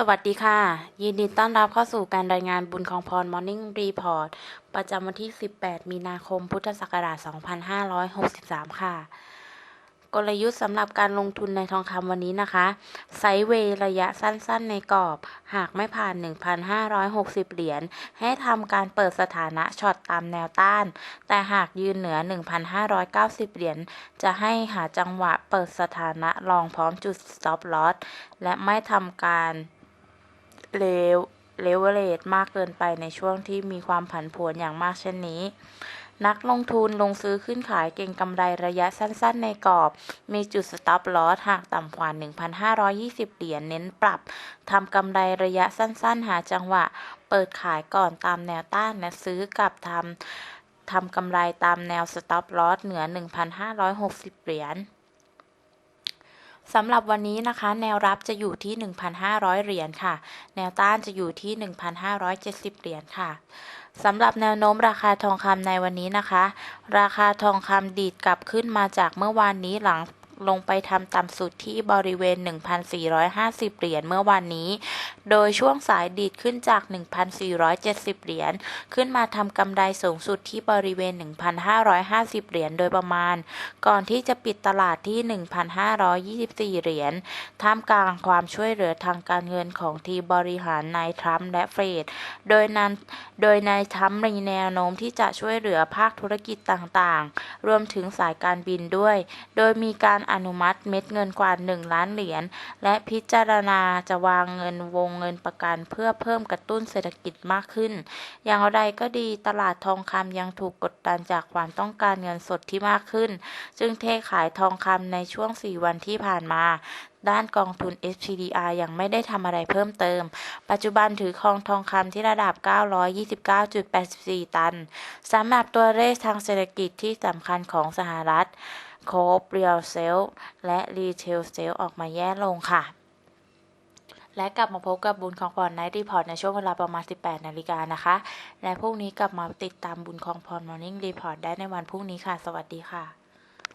สวัสดีค่ะ ยินดีต้อนรับเข้าสู่การรายงานบุญของพร Morning Report ประจำวันที่ 18 มีนาคม พุทธศักราช 2563 ค่ะ กลยุทธ์สำหรับการลงทุนในทองคำวันนี้นะคะ ไซเวยระยะสั้นๆในกรอบ หากไม่ผ่าน 1,560 เหรียญ ให้ทำการเปิดสถานะช็อตตามแนวต้าน แต่หากยืนเหนือ 1,590 เหรียญ จะให้หาจังหวะเปิดสถานะรองพร้อมจุด stop loss และไม่ทำการ เลวเลเวอเรจมากเกินไปในช่วงที่มีความผันผวนอย่างมากเช่นนี้ นักลงทุนลงซื้อขึ้นขายเก่งกำไรระยะสั้นๆในกรอบ มีจุด stop loss หากต่ำกว่า 1,520 เหรียญเน้นปรับทำกำไรระยะสั้นๆ หาจังหวะ เปิดขายก่อนตามแนวต้านและซื้อกับทำทำกำไรตามแนว stop loss เหนือ 1,560 เหรียญ สำหรับวันนี้นะคะ แนวรับจะอยู่ที่ 1,500 เหรียญค่ะ แนวต้านจะอยู่ที่ 1,570 เหรียญค่ะสำหรับแนวโน้มราคาทองคำในวันนี้นะคะ ราคาทองคำดีดกลับขึ้นมาจากเมื่อวานนี้หลัง ลงไปทำต่ำสุดที่บริเวณ 1,450 เหรียญเมื่อวานนี้ โดยช่วงสายดีดขึ้นจาก 1,470 เหรียญ ขึ้นมาทำกำไรสูงสุดที่บริเวณ 1,550 เหรียญโดยประมาณ ก่อนที่จะปิดตลาดที่ 1,524 เหรียญ ท่ามกลางความช่วยเหลือทางการเงินของทีมบริหารนายทรัมป์และเฟด โดยนั้นโดยนายทรัมป์มีแนวโน้มที่จะช่วยเหลือภาคธุรกิจต่างๆ รวมถึงสายการบินด้วย โดยมีการอนุมัติเม็ดเงินกว่า 1 ล้านเหรียญ และพิจารณาจะวางเงินวงเงินประกัน เพื่อเพิ่มกระตุ้นเศรษฐกิจมากขึ้น อย่างไรก็ดีตลาดทองคำยังถูกกดดันจากความต้องการเงินสดที่มากขึ้น จึงเทขายทองคำในช่วง 4 วันที่ผ่านมาด้านกองทุน SPDR ยังไม่ได้ทำอะไรเพิ่มเติม ปัจจุบันถือครองทองคำที่ระดับ 929.84 ตัน สำหรับตัวเลขทางเศรษฐกิจที่สำคัญของสหรัฐ โคบเรียลเซลและรีเทลเซลออกมาแย่ลงค่ะ และกลับมาพบกับบุญของพรไนท์รีพอร์ตในช่วงเวลาประมาณ 18 นาฬิกานะคะ และพรุ่งนี้กลับมาติดตามบุญของพรมอร์นิ่งรีพอร์ตได้ในวันพรุ่งนี้ค่ะ สวัสดีค่ะ